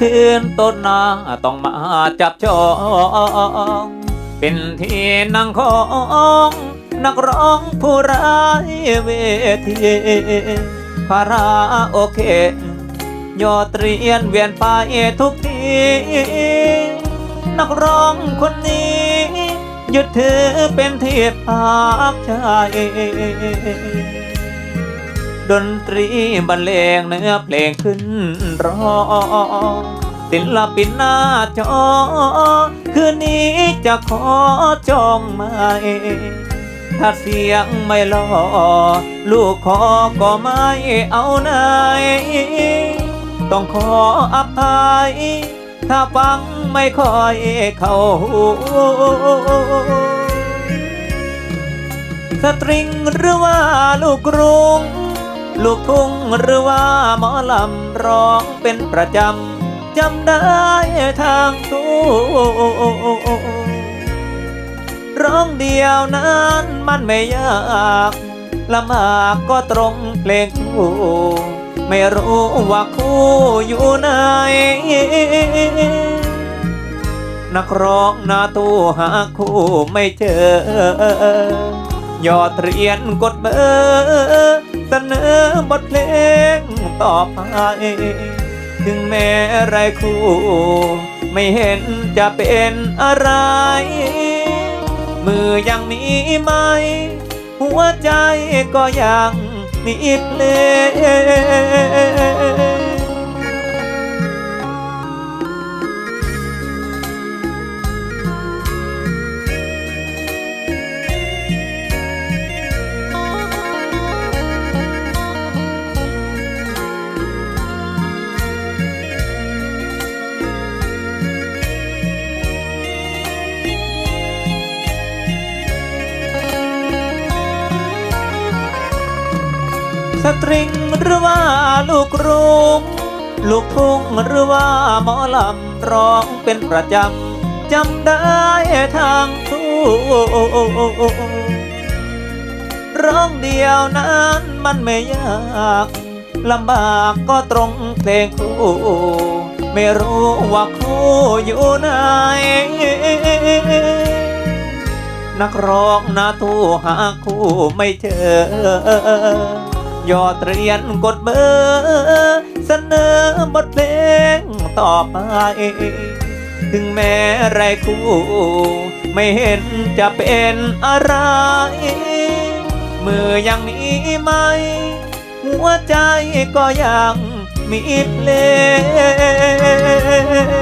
คืนต้นนาต้องมาจับจอง เป็นที่นั่งของ นักร้องผู้ร้ายเวทีคาราโอเกะยอดเรียนเวียนไปทุกที นักร้องคนนี้ยึดถือเป็นที่ภาคใจ ดนตรีบรรเลงเนื้อเพลงขึ้นร้องศิลปินหน้าจอ คืนนี้จะขอจองไหมถ้าเสียงไม่หล่อลูกขอก็ไม่เอาไหนต้องขออภัย ถ้าฟังไม่ค่อยเข้าหูสตริงหรือว่าลูกกรุง ลูกทุ่งหรือว่าหมอลำร้องเป็นประจำ จำได้ทางทุกร้องเดียวนั้นมันไม่ยากละมากก็ตรงเพลงคู่ไม่รู้ว่าคู่อยู่ไหนนักร้องหน้าตู้หาคู่ไม่เจอยอดเรียนกดเบอร์เสนอ บทเพลงต่อไปถึงแม้ไรคู่ ไม่เห็นจะเป็นอะไร มือยังมีไหม หัวใจก็ยังมีเพล สตริงหรือว่าลูกกรุงลูกทุ่งหรือว่าหมอลำร้องเป็นประจำจำได้ทางทุกร้องเดียวนั้นมันไม่ยากลำบากก็ตรงเพลงคู่ไม่รู้ว่าคู่อยู่ไหนนักร้องหน้าตู้หาคู่ไม่เจอ ยอดเรียนกดเบอร์เสนอบทเพลงต่อไป ถึงแม้ไรคู่ ไม่เห็นจะเป็นอะไร มือยังมีไหม หัวใจก็ยังมีเพลง